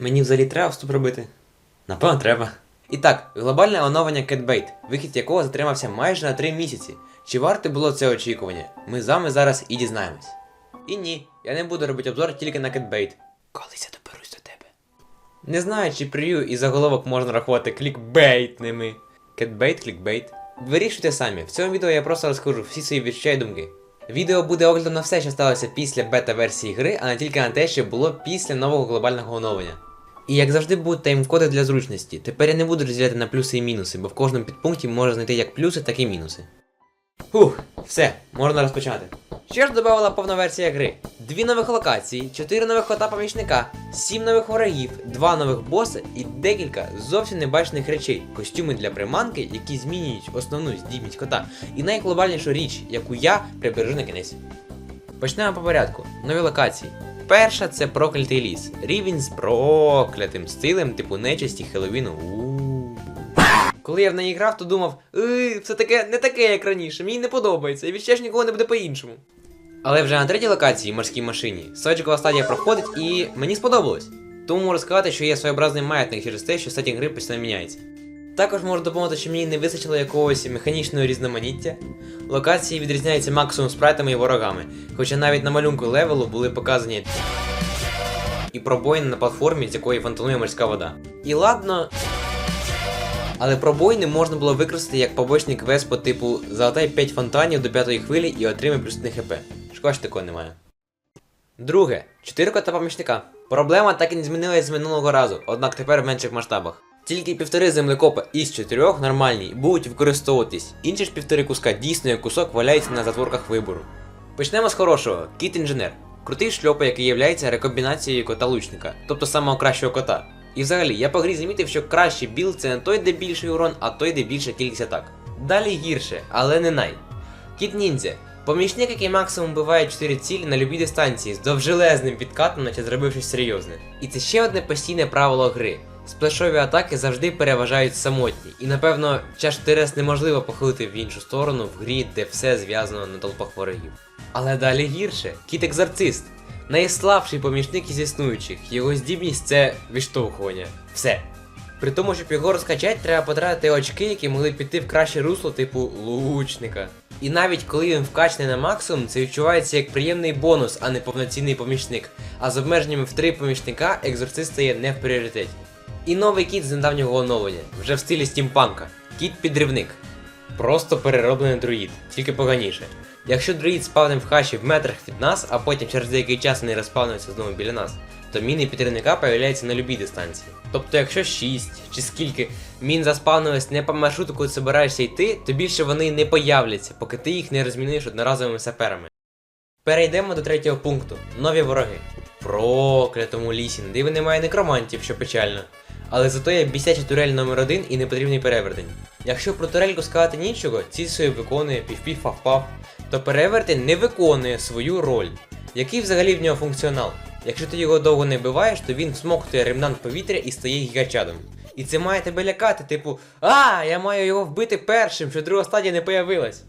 Мені взагалі треба вступ робити? Напевно, треба. І так, глобальне оновлення CatBait, вихід якого затримався майже на 3 місяці. Чи варте було це очікування? Ми з вами зараз і дізнаємось. І ні, я не буду робити обзор тільки на CatBait. Колись я доберусь до тебе. Не знаю, чи прев'ю і заголовок можна рахувати клікбейтними. Кетбейт, клікбейт. Вирішуйте самі. В цьому відео я просто розкажу всі свої відчуття і думки. Відео буде оглядом на все, що сталося після бета-версії гри, а не тільки на те, що було після нового глобального оновлення. І як завжди будуть таймкоди для зручності. Тепер я не буду розділяти на плюси і мінуси, бо в кожному підпункті можна знайти як плюси, так і мінуси. Фух, все, можна розпочати. Що ж додавала повна версія гри? Дві нових локації, чотири нових кота помічника, сім нових ворогів, два нових боси і декілька зовсім небачених речей, костюми для приманки, які змінюють основну здібність кота, і найглобальнішу річ, яку я прибережу на кінець. Почнемо по порядку. Нові локації. Перша це проклятий ліс. Рівень з проклятим стилем, типу нечисті Хеллоуіну. Коли я в неї грав, то думав, «Ей, все таке не таке, як раніше, мені не подобається, і відчаєш ніколи не буде по-іншому. Але вже на третій локації морській машині соджикова стадія проходить і мені сподобалось. Тому можу сказати, що є своєобразний маятник через те, що сетінг гри постійно міняється. Також можу допомогти, що мені не вистачило якогось механічного різноманіття. Локації відрізняються максимум спрайтами і ворогами, хоча навіть на малюнку левелу були показані і пробоїни на платформі, з якої фонтанує морська вода. І ладно. Але пробоїни можна було використати як побочний квест по типу залатай 5 фонтанів до 5 хвилі і отримай плюс 1 хп. Шкода, що такого немає. Друге, 4 кота помічника. Проблема так і не змінилась з минулого разу, однак тепер в менших масштабах. Тільки півтори землекопа із чотирьох нормальні будуть використовуватись, інші ж півтори куска дійсно як кусок валяється на затворках вибору. Почнемо з хорошого. Кіт інженер. Крутий шльопа, який є рекомбінацією кота лучника, тобто самого кращого кота. І взагалі, я по грі замітив, що кращий білд це не той, де більший урон, а той, де більша кількість атак. Далі гірше, але не най. Кіт ніндзя. Помічник, який максимум биває 4 цілі на любій дистанції з довжелезним підкатом, наче зробив щось серйозне. І це ще одне постійне правило гри. Сплешові атаки завжди переважають самотні, і напевно чаш Терес неможливо похилити в іншу сторону в грі, де все зв'язано на толпах ворогів. Але далі гірше, кіт екзорцист. Найслабший помічник із існуючих, його здібність це відштовхування. Все. При тому, щоб його розкачати, треба потратити очки, які могли піти в краще русло, типу лучника. І навіть коли він вкачаний на максимум, це відчувається як приємний бонус, а не повноцінний помічник. А з обмеженнями в три помічника екзорцист стає не в пріоритеті. І новий кіт з недавнього оновлення, вже в стилі стімпанка. Кіт-підривник. Просто перероблений друїд, тільки поганіше. Якщо друїд спавнив в хаші в метрах від нас, а потім через деякий час не розпавнився знову біля нас, то міни підривника появляються на любій дистанції. Тобто, якщо 6 чи скільки мін заспавнилось не по маршруту, коли збираєшся йти, то більше вони не появляться, поки ти їх не розмінуєш одноразовими саперами. Перейдемо до третього пункту нові вороги. Проклятому лісі, диви немає некромантів, що печально. Але зато є бісяча турель номер 1 і непотрібний перевертень. Якщо про турельку сказати нічого, ці собі виконує пів-пів-фав-пав, то перевертень не виконує свою роль. Який взагалі в нього функціонал? Якщо ти його довго не биваєш, то він всмоктує ремнант повітря і стає гігачадом. І це має тебе лякати, типу, а, я маю його вбити першим, що друга стадія не появилась.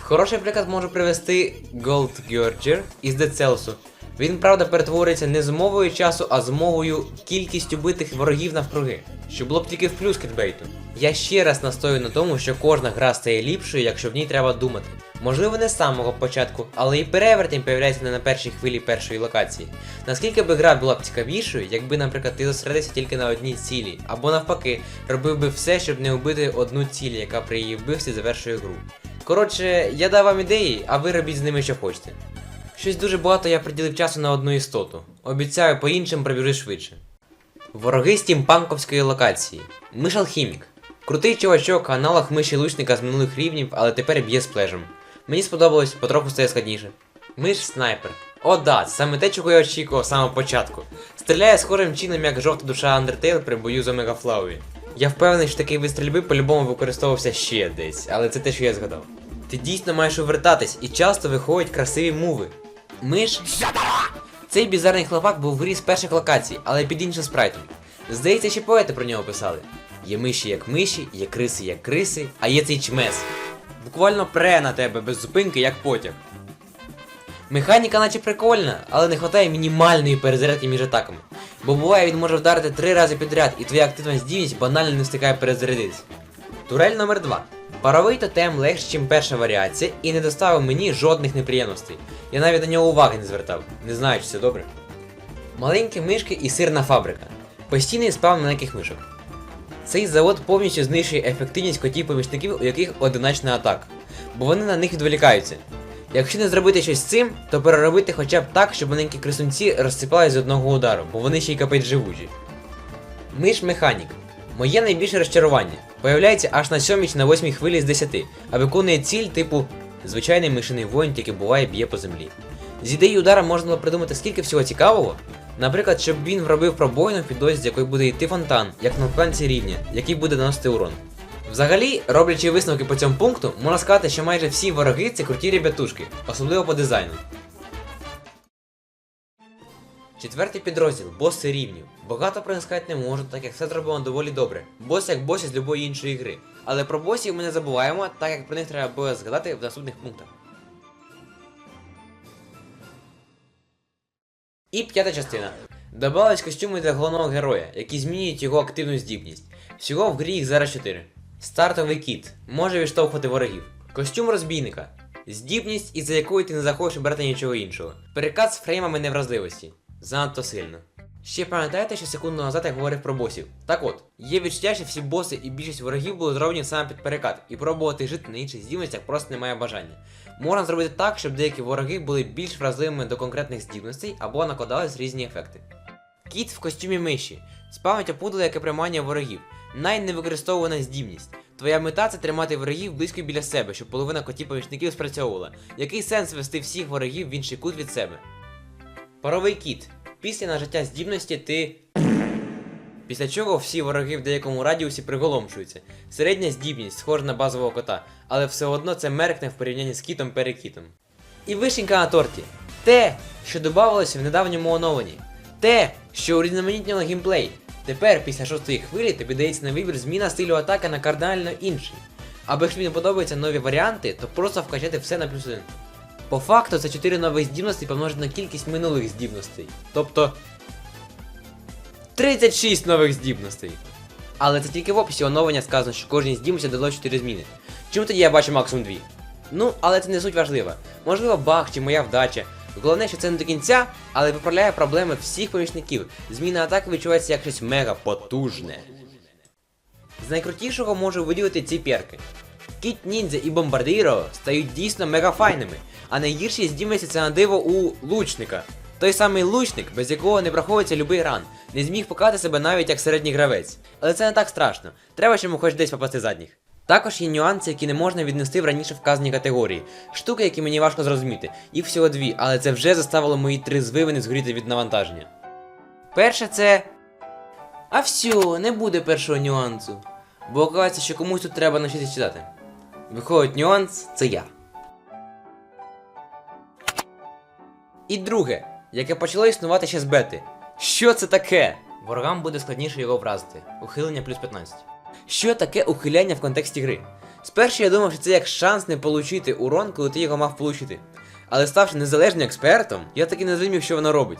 Хороший приклад можу привести Gold Gurger із Децелсу. Він, правда, перетворюється не з мовою часу, а з мовою кількістю битих ворогів навкруги, що було б тільки в плюс кетбейту. Я ще раз настою на тому, що кожна гра стає ліпшою, якщо в ній треба думати. Можливо, не з самого початку, але і перевертень появляється не на першій хвилі першої локації. Наскільки би гра була б цікавішою, якби, наприклад, ти зосередився тільки на одній цілі, або навпаки, робив би все, щоб не вбити одну ціль, яка при її вбивстві завершує гру. Коротше, я дав вам ідеї, а ви робіть з ними що хочете. Щось дуже багато я приділив часу на одну істоту. Обіцяю, по іншим пробіжу швидше. Вороги стімпанковської локації. Миш алхімік. Крутий чувачок, аналог миші лучника з минулих рівнів, але тепер б'є з плежем. Мені сподобалось, потроху стає складніше. Миш снайпер. О, да, саме те, чого я очікував з самого початку. Стріляє схожим чином, як жовта душа Undertale при бою з Омегафлауї. Я впевнений, що такий вид стрільби по-любому використовувався ще десь, але це те, що я згадав. Ти дійсно маєш увертатись, і часто виходять красиві муви. Миш. Цей бізарний хлопак був в грі з перших локацій, але під іншим спрайтом. Здається, ще поети про нього писали. Є миші як миші, є криси як криси, а є цей чмес. Буквально пре на тебе без зупинки, як потяг. Механіка наче прикольна, але не вистачає мінімальної перезарядки між атаками. Бо буває він може вдарити три рази підряд, і твоя активна здібність банально не встигає перезарядитись. Турель номер 2 Паровий тотем легше, ніж перша варіація, і не доставив мені жодних неприємностей. Я навіть на нього уваги не звертав. Не знаю, чи це добре. Маленькі мишки і сирна фабрика. Постійний спам маленьких мишок. Цей завод повністю знищує ефективність котів помічників, у яких одиночна атака, бо вони на них відволікаються. Якщо не зробити щось з цим, то переробити хоча б так, щоб маленькі красунці розсипались з одного удару, бо вони ще й капець живучі. Миш механік. Моє найбільше розчарування. Появляється аж на 7 чи на 8 хвилі з 10, а виконує ціль типу звичайний мишиний воїн, тільки буває б'є по землі. З ідеї удара можна було придумати скільки всього цікавого. Наприклад, щоб він вробив пробоїну в підлозі, з якої буде йти фонтан, як на вкладці рівня, який буде наносити урон. Взагалі, роблячи висновки по цьому пункту, можна сказати, що майже всі вороги це круті ребятушки, особливо по дизайну. Четвертий підрозділ боси рівнів. Багато принискати не можу, так як все зроблено доволі добре. Боси як боси з любої іншої гри. Але про босів ми не забуваємо, так як про них треба буде згадати в наступних пунктах. І п'ята частина. Добавились костюми для головного героя, які змінюють його активну здібність. Всього в грі їх зараз 4. Стартовий кіт може відштовхувати ворогів. Костюм розбійника. Здібність, із-за якої ти не захочеш брати нічого іншого. Переказ з фреймами невразливості. Занадто сильно. Ще пам'ятаєте, що секунду назад я говорив про босів? Так от, є відчуття, що всі боси і більшість ворогів були зроблені саме під перекат, і пробувати жити на інших здібностях просто немає бажання. Можна зробити так, щоб деякі вороги були більш вразливими до конкретних здібностей або накладались різні ефекти. Кіт в костюмі миші. Спамить опудало, яке приманює ворогів. Найневикористовувана здібність. Твоя мета це тримати ворогів близько біля себе, щоб половина котів помічників спрацьовувала. Який сенс вести всіх ворогів в інший кут від себе? Паровий кіт. Після нажиття здібності ти. Після чого всі вороги в деякому радіусі приголомшуються. Середня здібність схожа на базового кота, але все одно це меркне в порівнянні з кітом перекітом. І вишенька на торті. Те, що додавалося в недавньому оновленні. Те, що урізноманітнило геймплей. Тепер, після шостої хвилі, тобі дається на вибір зміна стилю атаки на кардинально інший. Або якщо тобі не подобаються нові варіанти, то просто вкачати все на плюс один. По факту це 4 нових здібності помножити на кількість минулих здібностей. Тобто 36 нових здібностей. Але це тільки в описі оновлення сказано, що кожній здібності дало 4 зміни. Чому тоді я бачу максимум 2? Ну, але це не суть важлива. Можливо, баг чи моя вдача. Головне, що це не до кінця, але виправляє проблеми всіх помічників. Зміна атаки відчувається як щось мега потужне. З найкрутішого можу виділити ці перки. Кіт ніндзя і бомбардиро стають дійсно мегафайними, а найгірші здібності це на диво у лучника. Той самий лучник, без якого не враховується любий ран, не зміг показати себе навіть як середній гравець. Але це не так страшно, треба йому хоч десь попасти задніх. Також є нюанси, які не можна віднести в раніше вказані категорії. Штуки, які мені важко зрозуміти. Їх всього дві, але це вже заставило мої три звивини згоріти від навантаження. Перше це. А все, не буде першого нюансу. Бо оказується, що комусь тут треба навчитися читати. Виходить, нюанс це я. І друге, яке почало існувати ще з бети. Що це таке? Ворогам буде складніше його вразити. Ухилення плюс 15. Що таке ухиляння в контексті гри? Спершу я думав, що це як шанс не получити урон, коли ти його мав получити. Але ставши незалежним експертом, я таки не зрозумів, що воно робить.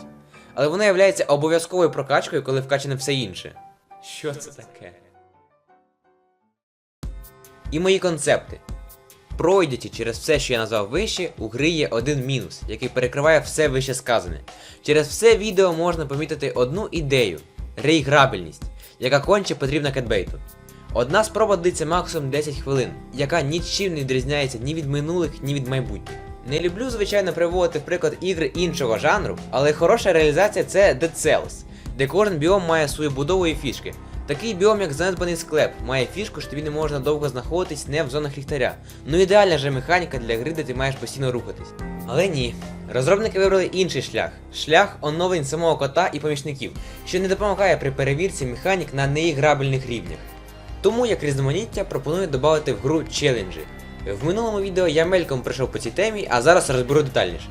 Але воно є обов'язковою прокачкою, коли вкачане все інше. Що це таке? І мої концепти. Пройдячи через все, що я назвав вище, у гри є один мінус, який перекриває все вище сказане. Через все відео можна помітити одну ідею реіграбельність, яка конче потрібна кетбейту. Одна спроба длиться максимум 10 хвилин, яка нічим не відрізняється ні від минулих, ні від майбутніх. Не люблю, звичайно, приводити в приклад ігри іншого жанру, але хороша реалізація це Dead Cells, де кожен біом має свою будову і фішки. Такий біом, як занедбаний склеп, має фішку, що тобі не можна довго знаходитись не в зонах ліхтаря. Ну ідеальна же механіка для гри, де ти маєш постійно рухатись. Але ні. Розробники вибрали інший шлях шлях оновлень самого кота і помічників, що не допомагає при перевірці механік на неіграбельних рівнях. Тому як різноманіття пропоную додати в гру челенджі. В минулому відео я мельком пройшов по цій темі, а зараз розберу детальніше.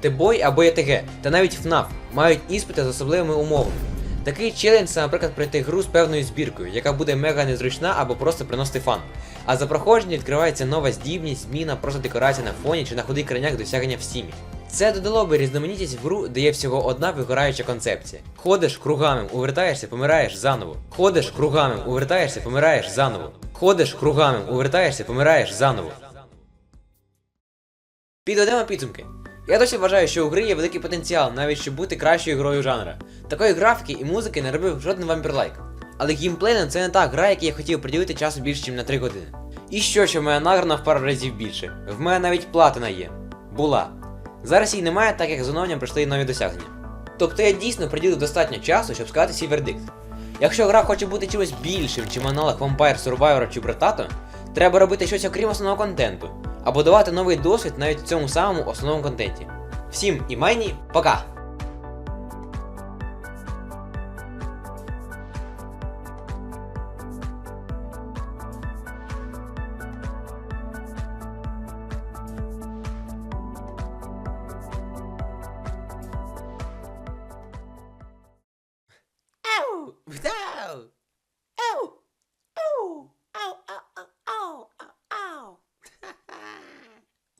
Тебой або ЯТГ, та навіть FNAF мають іспити з особливими умовами. Такий челендж це, наприклад, пройти гру з певною збіркою, яка буде мега незручна або просто приносити фан. А за проходження відкривається нова здібність, зміна, просто декорація на фоні чи на худий краняк досягнення в стімі. Це додало би різноманітність в гру, де є всього одна вигораюча концепція. Ходиш кругами, увертаєшся, помираєш заново. Ходиш кругами, увертаєшся, помираєш заново. Ходиш кругами, увертаєшся, помираєш заново. Підведемо підсумки. Я досі вважаю, що у гри є великий потенціал, навіть щоб бути кращою грою жанра. Такої графіки і музики не робив жоден вампірлайк. Але геймплейно це не та гра, якій я хотів приділити часу більше, ніж на 3 години. І що, що моя награна в пару разів більше. В мене навіть платина є. Була. Зараз її немає, так як з оновленням прийшли нові досягнення. Тобто я дійсно приділив достатньо часу, щоб сказати свій вердикт. Якщо гра хоче бути чимось більшим, чим аналог Vampire Survivor чи Братато, треба робити щось окрім основного контенту, або давати новий досвід навіть в цьому самому основному контенті. Всім і майні, пока! Ow!